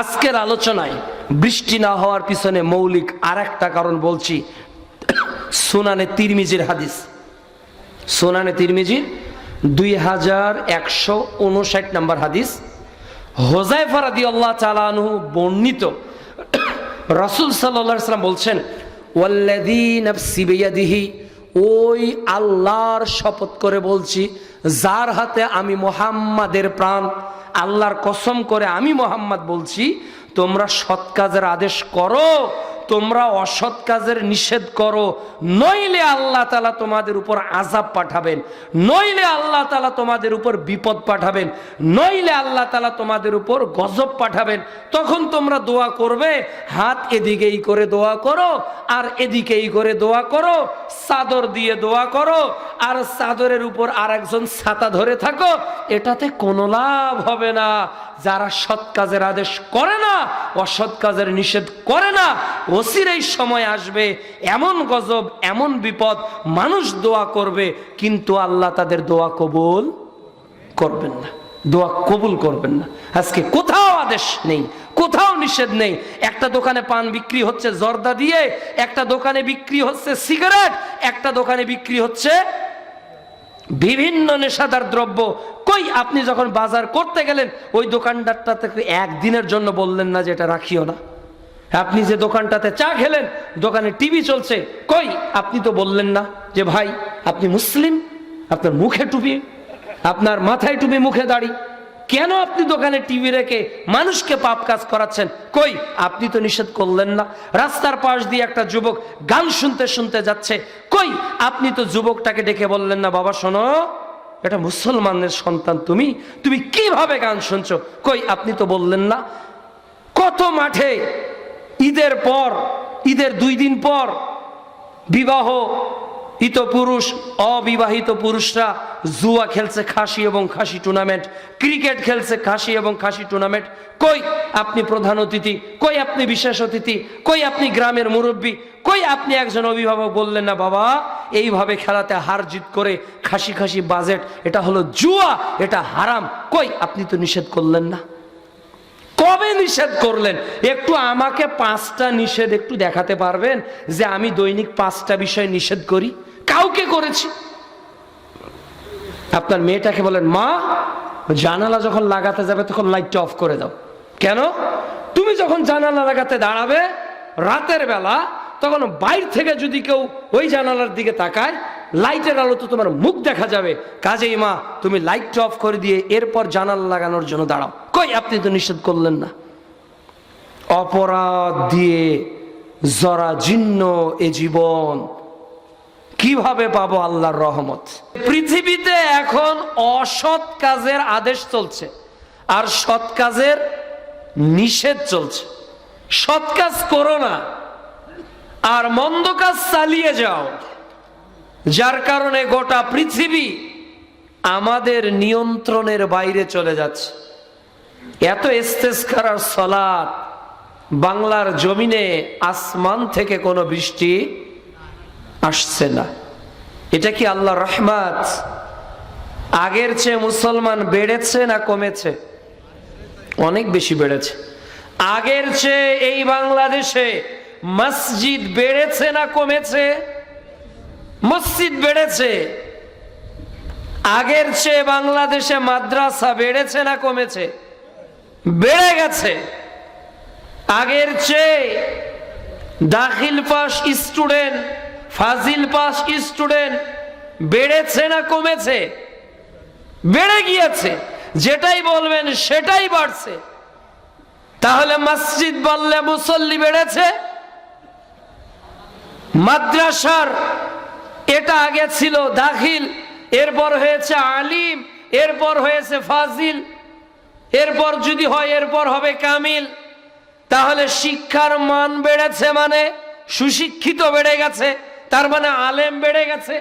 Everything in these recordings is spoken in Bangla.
আজকের আলোচনায় বৃষ্টি না হওয়ার পিছনে মৌলিক আর একটা কারণ বলছি, সোনানে তিরমিজির হাদিস। সোনানে তিরমিজির দুই হাজার একশো উনষাট নম্বর হাদিস। হোজাইফা রাদি আল্লাহ চালানহু বর্ণিত, রসুল সাল্লা সাল্লাম বলছেন, ওয়াল্লাযী নাফসি বিয়াদিহি ওই আল্লাহর শপথ করে বলছি, যার হাতে আমি মোহাম্মাদের প্রাণ, আল্লাহর কসম করে আমি মোহাম্মদ বলছি, তোমরা সৎ কাজের আদেশ করো। তোমরা অসৎ কাজের নিষেধ করো, নইলে আল্লাহ তালা তোমাদের উপর আজাব পাঠাবেন, নইলে আল্লাহ তালা তোমাদের উপর বিপদ পাঠাবেন, নইলে আল্লাহ তালা তোমাদের উপর গজব পাঠাবেন। তখন তোমরা দোয়া করবে, হাত এদিকেই করে দোয়া করো, আর এদিকেই করে দোয়া করো, চাদর দিয়ে দোয়া করো, আর চাদরের উপর আর একজন ছাতা ধরে থাকো, এটাতে কোনো লাভ হবে না। যারা সৎ কাজের আদেশ করে না, অসৎ কাজের নিষেধ করে না অসির এই সময় আসবে, এমন গজব, এমন বিপদ, মানুষ দোয়া করবে, কিন্তু আল্লাহ তাদের দোয়া কবুল করবেন না। দোয়া কবুল করবেন না। আজকে কোথাও আদেশ নেই, কোথাও নিষেধ নেই। একটা দোকানে পান বিক্রি হচ্ছে জর্দা দিয়ে, একটা দোকানে বিক্রি হচ্ছে সিগারেট, একটা দোকানে বিক্রি হচ্ছে বিভিন্ন নেশাদার দ্রব্য। কই আপনি যখন বাজার করতে গেলেন, ওই দোকানদারটা একদিনের জন্য বললেন না যে এটা রাখিও না। আপনি যে দোকানটাতে চা খেলেন, দোকানে টিভি চলছে, কই? আপনি তো বললেন না যে, ভাই, আপনি মুসলিম? আপনার মুখে টুপি, আপনার মাথায় টুপি, মুখে দাড়ি। কেন আপনি দোকানে টিভি রেখে মানুষকে পাপ কাজ করাচ্ছেন? কই? আপনি তো নিষেধ করলেন না। রাস্তার পাশ দিয়ে একটা যুবক গান শুনতে শুনতে যাচ্ছে। কই? আপনি তো যুবকটাকে ডেকে বললেন না, বাবা, শোনো, এটা মুসলমানের সন্তান তুমি। তুমি কীভাবে গান শুনছো? কই? আপনি তো বললেন না। কত মাঠে ঈদের পর, ঈদের দুই দিন পর বিবাহ, ইত পুরুষ, অবিবাহিত পুরুষরা জুয়া খেলছে খাসি এবং খাসি টুর্নামেন্ট ক্রিকেট খেলছে খাসি এবং খাসি টুর্নামেন্ট কই আপনি প্রধান অতিথি, কই আপনি বিশেষ অতিথি, কই আপনি গ্রামের মুরব্বী, কই আপনি একজন অভিভাবক বললেন না, বাবা, এইভাবে খেলাতে হার জিত করে খাসি খাসি বাজেট এটা হলো জুয়া, এটা হারাম। কই, আপনি তো নিষেধ করলেন না। কবে নিষেধ করলেন? একটু আমাকে পাঁচটা নিষেধ একটু দেখাতে পারবেন যে আমি দৈনিক পাঁচটা বিষয় নিষেধ করি? কাউকে করেছি। আপনার মেয়েটাকে বলেন, মা, জানালা যখন লাগাতে যাবে তখন লাইটটা অফ করে দাও। কেন? তুমি যখন জানালা লাগাতে দাঁড়াবে রাতের বেলা, তখন বাইর থেকে যদি কেউ ওই জানালার দিকে তাকায় লাইটের আলো তো তোমার মুখ দেখা যাবে। কাজেই মা, তুমি লাইটটা অফ করে দিয়ে এরপর জানাল লাগানোর জন্য দাঁড়াও। কই, আপনি তো নিষেধ করলেন না। অপরাধ দিয়ে জরাজীর্ণ এ জীবন। কীভাবে পাবো আল্লাহর রহমত? পৃথিবীতে এখন অসৎ কাজের আদেশ চলছে আর সৎ কাজের নিষেধ চলছে। সৎ কাজ করো না, আর মন্দ কাজ চালিয়ে যাও। যার কারণে গোটা পৃথিবী আমাদের নিয়ন্ত্রণের বাইরে চলে যাচ্ছে। এত ইস্তেস্কার আর সলাৎ বাংলার জমিনে আসমান থেকে কোনো বৃষ্টি আসছে না। এটা কি আল্লাহ রহমাত? আগের চেয়ে মুসলমান বেড়েছে না কমেছে? অনেক বেশি বেড়েছে। আগের চেয়ে এই বাংলাদেশে মসজিদ বেড়েছে না কমেছে? মসজিদ বেড়েছে। আগের চেয়ে বাংলাদেশে মাদ্রাসা বেড়েছে না কমেছে? বেড়ে গেছে। আগের চেয়ে দাখিল পাস স্টুডেন্ট, ফাজিল পাস স্টুডেন্ট বেড়েছে না কমেছে? বেড়ে গিয়েছে। যেটাই বলবেন সেটাই বাড়ছে। তাহলে মসজিদ বললে মুসল্লি বেড়েছে? মাদ্রাসার এটা আগে ছিল দাখিল, এরপর হয়েছে আলিম, এরপর হয়েছে ফাজিল, এরপর যদি হয় এরপর হবে কামিল। তাহলে শিক্ষার মান বেড়েছে মানে সুশিক্ষিত বেড়ে গেছে, তার মানে আলেম বেড়ে গেছে।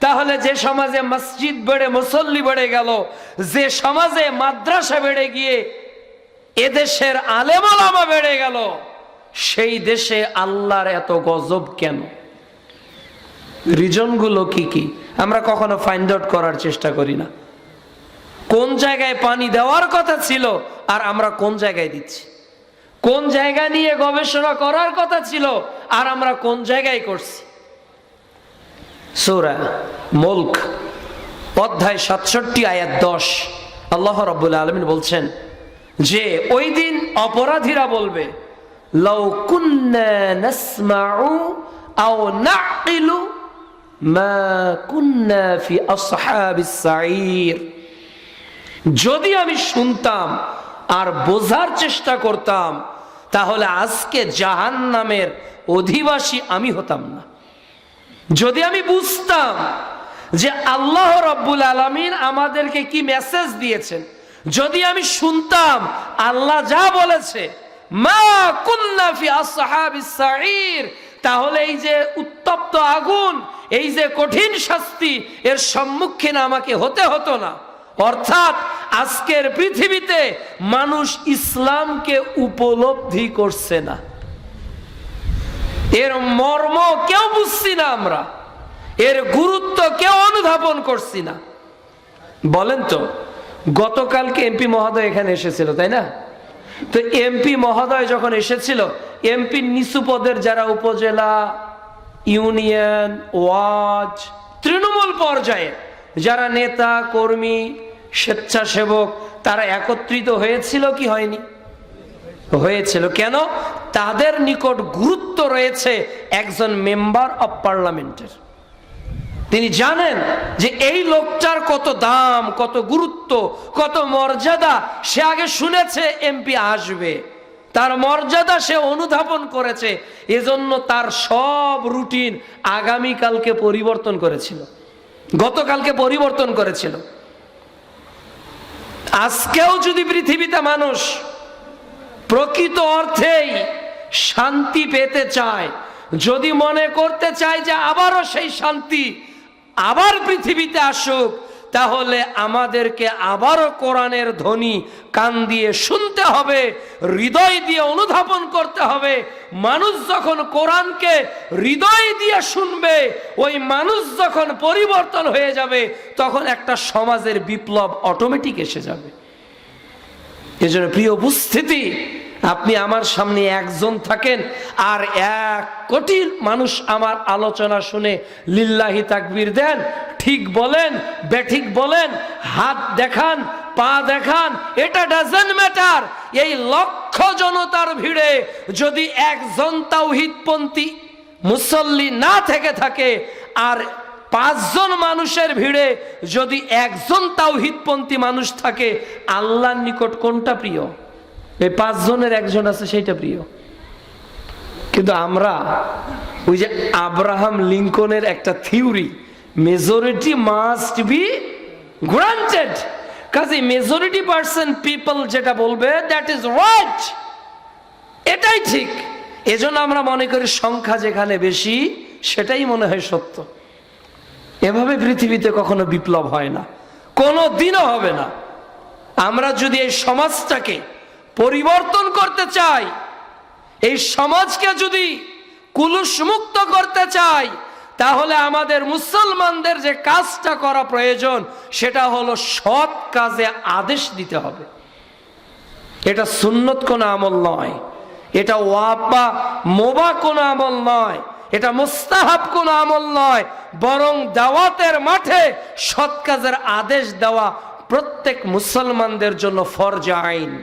তাহলে যে সমাজে মসজিদ বেড়ে, মুসল্লি বেড়ে গেল, যে সমাজে মাদ্রাসা বেড়ে গিয়ে এদেশের আলেমালামা বেড়ে গেল, সেই দেশে আল্লাহর এত গজব কেন? রিজনগুলো কি কি? আমরা কখনো ফাইন্ড আউট করার চেষ্টা করি না। কোন জায়গায় পানি দেওয়ার কথা ছিল আর আমরা কোন জায়গায় দিচ্ছি? কোন জায়গা নিয়ে গবেষণা করার কথা ছিল আর আমরা কোন জায়গায় করছি? সৌরা মুলক, অধ্যায় সাতষট্টি, আয়াত দশ। আল্লাহ রব্বুল আলমিন বলছেন, যে ওই দিন অপরাধীরা বলবে, লাউ কুন্না নাসমাউ আও নাকিলু যদি আমি শুনতাম আর বোঝার চেষ্টা করতাম, তাহলে আজকে জাহান নামের অধিবাসী আমি হতাম না। যদি আমি বুঝতাম যে আল্লাহ রব্বুল আলমিন আমাদেরকে কি মেসেজ দিয়েছেন, যদি আমি শুনতাম আল্লাহ যা বলেছে, মা তাহলে এই যে উত্তপ্ত আগুন এই যে কঠিন শাস্তি, এর সম্মুখীন আমাকে হতে হতো না। অর্থাৎ আজকের পৃথিবীতে মানুষ ইসলামকে উপলব্ধি করছে না। এর মর্ম কেউ বুঝছি না আমরা। এর গুরুত্ব কেউ অনুধাবন করছি না। বলেন তো, গতকালকে এমপি মহোদয় এখানে এসেছিল, তাই না? তো এমপি মহোদয় যখন এসেছিল এমপি নিচু পদের যারা উপজেলা ইউনিয়ন, ওয়াজ, তৃণমূল পর্যায়ে যারা নেতা, কর্মী, স্বেচ্ছাসেবক, তারা একত্রিত হয়েছিল কি হয়নি? হয়েছিল। কেন? তাদের নিকট গুরুত্ব রয়েছে একজন মেম্বার অব পার্লামেন্টের। তিনি জানেন যে এই লোকটার কত দাম, কত গুরুত্ব, কত মর্যাদা, সে আগে শুনেছে, এমপি আসবে। তার মর্যাদা সে অনুধাবন করেছে, এজন্য তার সব রুটিন আগামীকালকে পরিবর্তন করেছিল। গতকালকে পরিবর্তন করেছিল। আজকেও যদি পৃথিবীতে মানুষ প্রকৃত অর্থেই শান্তি পেতে চায়, যদি মনে করতে চায় যে আবারও সেই শান্তি আবার পৃথিবীতে আসুক তাহলে আমাদেরকে আবারও কোরআনের ধ্বনি কান দিয়ে শুনতে হবে, হৃদয় দিয়ে অনুধাবন করতে হবে। মানুষ যখন কোরআনকে হৃদয় দিয়ে শুনবে, ওই মানুষ যখন পরিবর্তন হয়ে যাবে, তখন একটা সমাজের বিপ্লব অটোমেটিক এসে যাবে। এজন্য প্রিয় উপস্থিতি, আপনি আমার সামনে একজন থাকেন, আর এক কোটি মানুষ আমার আলোচনা শুনে লিল্লাহি তাকবীর দেন ঠিক বলেন, বেঠিক বলেন, হাত দেখান, পা দেখান, এটা ডাজেন্ট ম্যাটার এই লক্ষ জনতার ভিড়ে যদি একজন তাওহিদপন্থী মুসল্লি না থেকে থাকে, আর পাঁচজন মানুষের ভিড়ে যদি একজন তাওহিদপন্থী মানুষ থাকে, আল্লাহর নিকট কোনটা প্রিয়? এই পাঁচজনের একজন আছে, সেইটা প্রিয়। কিন্তু আমরা ওই যে আব্রাহাম লিঙ্কনের একটা theory majority must be granted কাজে মেজরিটি পার্সেন্ট পিপল যেটা বলবে দ্যাট ইজ রাইট এটাই ঠিক। এজন্য আমরা মনে করি সংখ্যা যেখানে বেশি, সেটাই মনে হয় সত্য। এভাবে পৃথিবীতে কখনো বিপ্লব হয় না। কোনো দিনও হবে না। আমরা যদি এই সমাজটাকে পরিবর্তন করতে চাই, এই সমাজকে যদি কুলুষমুক্ত করতে চাই তাহলে আমাদের মুসলমানদের যে কাজটা করা প্রয়োজন, সেটা হলো সৎ কাজে আদেশ দিতে হবে। এটা সুন্নত কোনো আমল নয়। এটা ওয়াব বা মোবা কোনো আমল নয়। এটা মুস্তাহাব কোনো আমল নয়। বরং দাওয়াতের মাঠে সৎ কাজের আদেশ দেওয়া প্রত্যেক মুসলমানদের জন্য ফরজ আইন।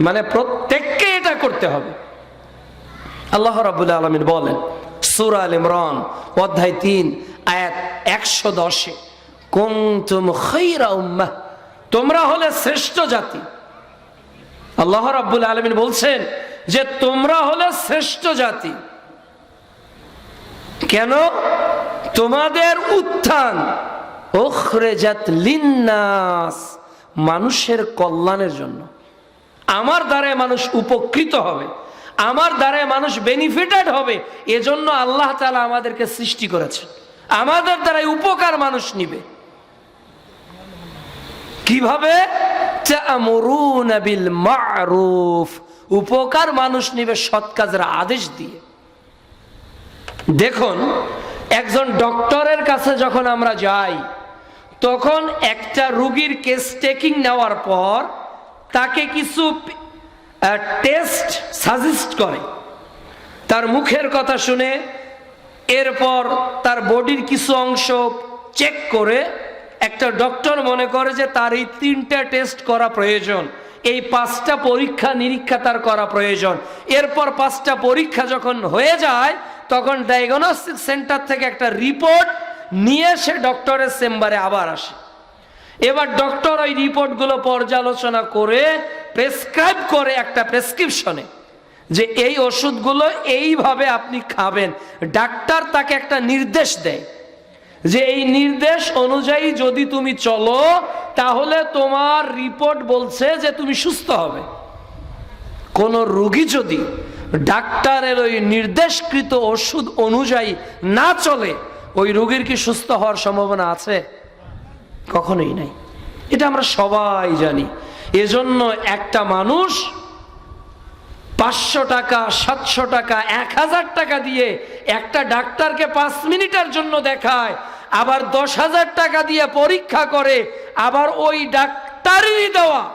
মানে প্রত্যেককে এটা করতে হবে। আল্লাহ রাবুল আলমিন বলেন সুরা আল ইমরান, অধ্যায় তিন, আয়াত একশো দশে। কুমতুম খৈরা উম্মাহ, তোমরা হলে শ্রেষ্ঠ জাতি। আল্লাহ রাব্বুল আলমিন বলছেন যে তোমরা হলে শ্রেষ্ঠ জাতি। কেন? তোমাদের উত্থান ওখরেজাত লিন্নাস, মানুষের কল্যাণের জন্য। আমার দ্বারায় মানুষ উপকৃত হবে। আমার দ্বারায় মানুষ বেনিফিটেড হবে, এজন্য আল্লাহ তালা আমাদেরকে সৃষ্টি করেছে। আমাদের দ্বারাই উপকার মানুষ নিবে। কীভাবে? মা'রুফ উপকার মানুষ নিবে সৎ কাজের আদেশ দিয়ে। দেখুন, একজন ডক্টরের কাছে যখন আমরা যাই, তখন একটা রুগীর কেস টেকিং নেওয়ার পর তাকে কিছু টেস্ট সাজেস্ট করে। তার মুখের কথা শুনে, এরপর তার বডির কিছু অংশ চেক করে, একটা ডক্টর মনে করে যে তার এই তিনটা টেস্ট করা প্রয়োজন। এই পাঁচটা পরীক্ষা নিরীক্ষা তার করা প্রয়োজন। এরপর পাঁচটা পরীক্ষা যখন হয়ে যায়, তখন ডায়াগনস্টিক সেন্টার থেকে একটা রিপোর্ট নিয়ে সে ডক্টরের চেম্বারে আবার আসে। এবার ডক্টর ওই রিপোর্টগুলো পর্যালোচনা করে প্রেসক্রাইব করে একটা প্রেসক্রিপশনে যে এই ওষুধগুলো এইভাবে আপনি খাবেন। ডাক্তার তাকে একটা নির্দেশ দেয় যে এই নির্দেশ অনুযায়ী যদি তুমি চলো, তাহলে তোমার রিপোর্ট বলছে যে তুমি সুস্থ হবে। কোন রোগী যদি ডাক্তারের ওই নির্দেশকৃত ওষুধ অনুযায়ী না চলে, ওই রোগীর কি সুস্থ হওয়ার সম্ভাবনা আছে? কখনোই নাই। এটা আমরা সবাই জানি। এজন্য একটা মানুষ পাঁচশো টাকা, সাতশো টাকা, এক হাজার টাকা দিয়ে একটা ডাক্তারকে পাঁচ মিনিটের জন্য দেখায়, আবার দশ হাজার টাকা দিয়ে পরীক্ষা করে, আবার ওই ডাক্তারেরই দেওয়া।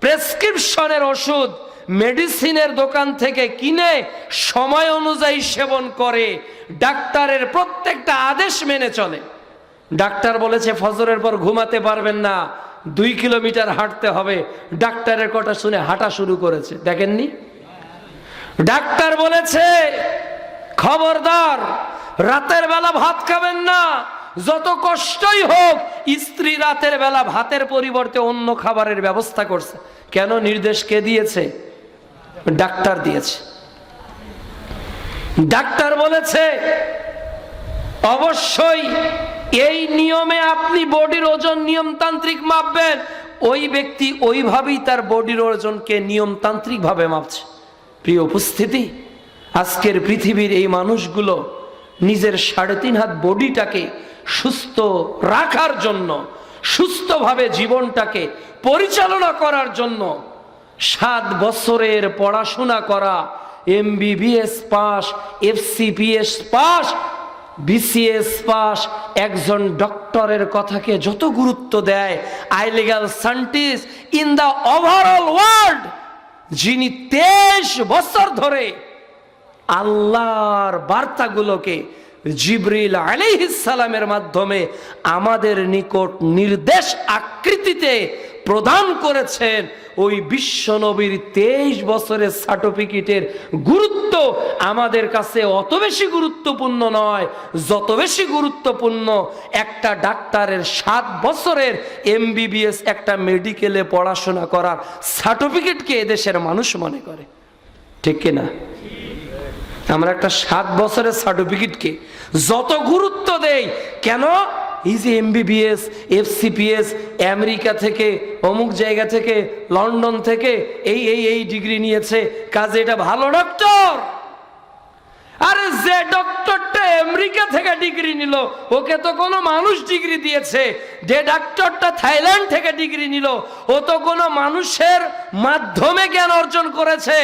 প্রেসক্রিপশনের ওষুধ মেডিসিনের দোকান থেকে কিনে সময় অনুযায়ী সেবন করে, ডাক্তারের প্রত্যেকটা আদেশ মেনে চলে। ডাক্তার বলেছে, ফজরের পর ঘুমাতে পারবেন না, দুই কিলোমিটার হাঁটতে হবে। ডাক্তারের কথা শুনে হাঁটা শুরু করেছে। দেখেননি? ডাক্তার বলেছে, খবরদার, রাতের বেলা ভাত খাবেন না, যত কষ্টই হোক, স্ত্রী রাতের বেলা ভাতের পরিবর্তে অন্য খাবারের ব্যবস্থা করছে। কেন নির্দেশ কে দিয়েছে? ডাক্তার দিয়েছে। ডাক্তার বলেছে অবশ্যই এই নিয়মে আপনি বডির ওজন নিয়মতান্ত্রিক মাপবেন। ওই ব্যক্তি ওইভাবেই তার বডির ওজনকে নিয়মতান্ত্রিক ভাবে মাপছে। প্রিয় উপস্থিতি, আজকের পৃথিবীর এই মানুষগুলো নিজের সাড়ে তিন হাত বডিটাকে সুস্থ রাখার জন্য, সুস্থভাবে জীবনটাকে পরিচালনা করার জন্য সাত বছরের পড়াশোনা করা, MBBS pass, FCPS pass BCS pass, একজন ডক্টরের কথাকে যত গুরুত্ব দেয় illegal scientist in the overall world, যিনি তেইশ বছর ধরে আল্লাহর বার্তাগুলোকে জিবরিল আলাইহিসালামের মাধ্যমে আমাদের নিকট নির্দেশ আকৃতিতে প্রদান করেছেন, ওই বিশ্ব নবীর তেইশ বছরের সার্টিফিকেটের গুরুত্ব আমাদের কাছে অত বেশি গুরুত্বপূর্ণ নয়, যত বেশি গুরুত্বপূর্ণ একটা ডাক্তারের সাত বছরের এমবিবিএস একটা মেডিকেলে পড়াশোনা করার সার্টিফিকেটকে এদেশের মানুষ মনে করে। ঠিক কিনা? আমরা একটা সাত বছরের সার্টিফিকেটকে যত গুরুত্ব দেই, কেন? এই যে এমবিবিএস এফসিপিএস আমেরিকা থেকে, অমুক জায়গা থেকে লন্ডন থেকে, এই এই এই ডিগ্রি নিয়েছে। কাজে এটা ভালো ডক্টর আরে যে ডক্টরটা আমেরিকা থেকে ডিগ্রি নিল, ওকে তো কোনো মানুষ ডিগ্রি দিয়েছে। যে ডাক্তারটা থাইল্যান্ড থেকে ডিগ্রি নিল, ও তো কোনো মানুষের মাধ্যমে জ্ঞান অর্জন করেছে।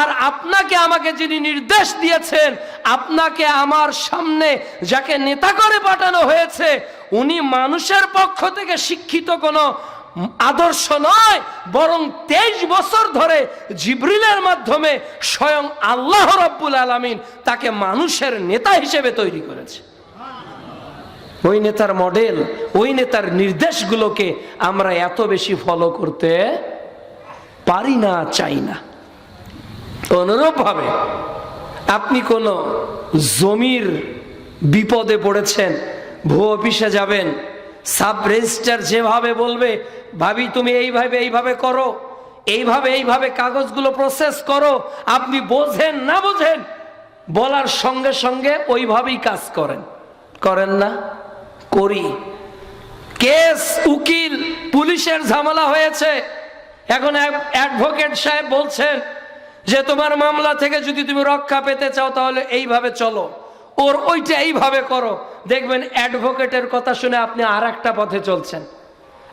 আর আপনাকে আমাকে যিনি নির্দেশ দিয়েছেন, আপনাকে আমার সামনে যাকে নেতা করে পাঠানো হয়েছে, উনি মানুষের পক্ষ থেকে শিক্ষিত কোনো আদর্শ নয়, বরং তেইশ বছর ধরে জিব্রিলের মাধ্যমে স্বয়ং আল্লাহ রব্বুল আলমিন তাকে মানুষের নেতা হিসেবে তৈরি করেছে। ওই নেতার মডেল, ওই নেতার নির্দেশগুলোকে আমরা এত বেশি ফলো করতে পারি না, চাই না। অনুরূপভাবে আপনি কোনো জমির বিপদে পড়েছেন, ভূ অফিসে যাবেন সাব রেজিস্টার যেভাবে বলবে, ভাবি, তুমি এইভাবে এইভাবে করো। এইভাবে এইভাবে কাগজগুলো প্রসেস করো। আপনি বোঝেন না বোঝেন, বলার সঙ্গে সঙ্গে ওইভাবেই কাজ করেন। করেন না? করি। কেস, উকিল, পুলিশের ঝামেলা হয়েছে। এখন অ্যাডভোকেট সাহেব বলছেন যে, তোমার মামলা থেকে যদি তুমি রক্ষা পেতে চাও, তাহলে এইভাবে চলো। ওর ওইটা এইভাবে করো। দেখবেন অ্যাডভোকেটের কথা শুনে আপনি আর একটা পথে চলছেন।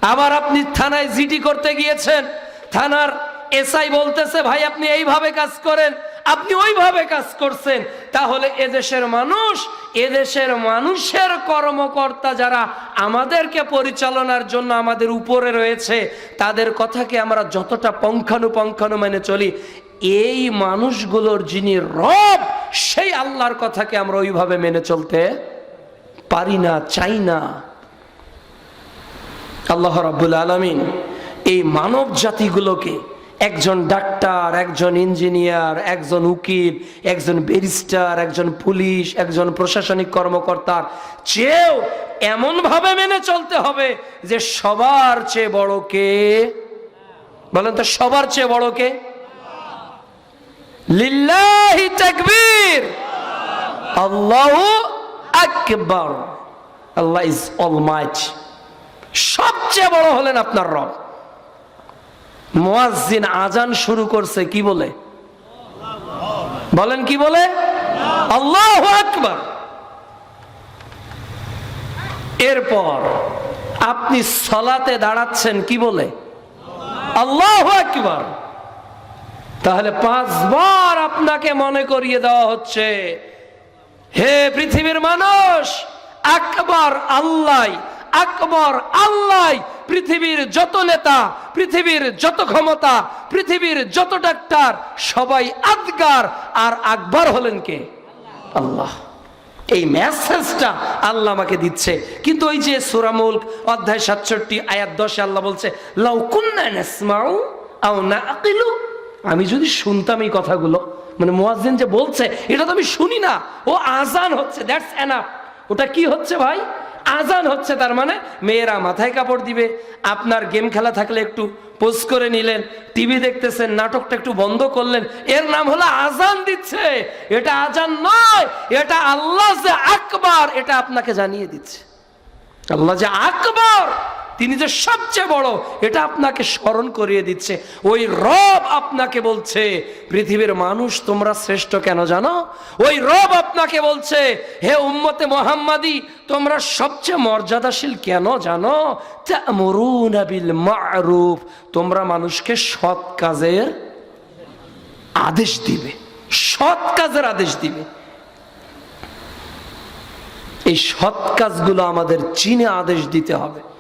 আবার আপনি থানায় জিডি করতে গিয়েছেন। থানার এসআই বলতেছে, ভাই, আপনি এইভাবে কাজ করেন, আপনি ওইভাবে কাজ করছেন। তাহলে এদেশের মানুষ, এদেশের মানুষের কর্মকর্তা যারা আমাদেরকে পরিচালনার জন্য আমাদের উপরে রয়েছে, তাদের কথাকে আমরা যতটা পঙ্খানুপঙ্খানু মেনে চলি এই মানুষগুলোর যিনি রব, সেই আল্লাহর কথাকে আমরা ওইভাবে মেনে চলতে পারি না, চাই না। আল্লাহ রাব্বুল আলমিন এই মানব জাতিগুলোকে একজন ডাক্তার, একজন ইঞ্জিনিয়ার, একজন উকিল, একজন ব্যারিস্টার, একজন পুলিশ, একজন প্রশাসনিক কর্মকর্তার চেয়েও এমনভাবে মেনে চলতে হবে যে সবার চেয়ে বড় কে? বলেন তো, সবার চেয়ে বড় কে? লিল্লাহি তাকবীর। আল্লাহু আকবার। আল্লাহ ইজ অলমাইটি। সবচেয়ে বড় হলেন আপনার রব। মুয়াজ্জিন আজান শুরু করছে কি বলে? বলেন কি বলে? আল্লাহ আকবার। এরপর আপনি সলাতে দাঁড়াচ্ছেন কি বলে? আল্লাহ আকবার। তাহলে পাঁচবার আপনাকে মনে করিয়ে দেওয়া হচ্ছে। হে পৃথিবীর মানুষ আকবর আল্লাহ আকবর আল্লাহ পৃথিবীর যত নেতা, পৃথিবীর যত ক্ষমতা, পৃথিবীর যত ডাক্তার, সবাই আদগার। আর আকবর হলেন কে? আল্লাহ। এই মেসেজটা আল্লাহ আমাকে দিচ্ছে। কিন্তু ওই যে সুরামুল অধ্যায় সাতষট্টি, আয়াত দশে আল্লাহ বলছে, লাউ কুন্না আও না আকিলু আমি যদি শুনতাম এই কথাগুলো মানে মুয়াজ্জিন যে বলছে, এটা তো আমি শুনি না। ও আজান হচ্ছে দ্যাটস এনাফ ওটা কি হচ্ছে ভাই? আজান হচ্ছে, তার মানে মেয়েরা মাথায় কাপড় দিবে। আপনার গেম খেলা থাকলে একটু পোজ করে নিলেন, টিভি দেখতেছেন, নাটকটা একটু বন্ধ করলেন। এর নাম হলো আজান দিচ্ছে। এটা আজান নয়, এটা আল্লাহ যে আকবার, এটা আপনাকে জানিয়ে দিচ্ছে। আল্লাহ যে আকবর! তিনি যে সবচেয়ে বড়, এটা আপনাকে স্মরণ করিয়ে দিচ্ছে। ওই রব আপনাকে বলছে, পৃথিবীর মানুষ তোমরা শ্রেষ্ঠ কেন জানো? ওই রব আপনাকে বলছে, হে উম্মতে মোহাম্মদি, তোমরা সবচেয়ে মর্যাদাশীল কেন জানো? তা'মুরুনা বিল মা'রুফ। তোমরা মানুষকে সৎ কাজের আদেশ দিবে। সৎ কাজের আদেশ দিবে। এই সৎ কাজগুলো আমাদের চীনে আদেশ দিতে হবে।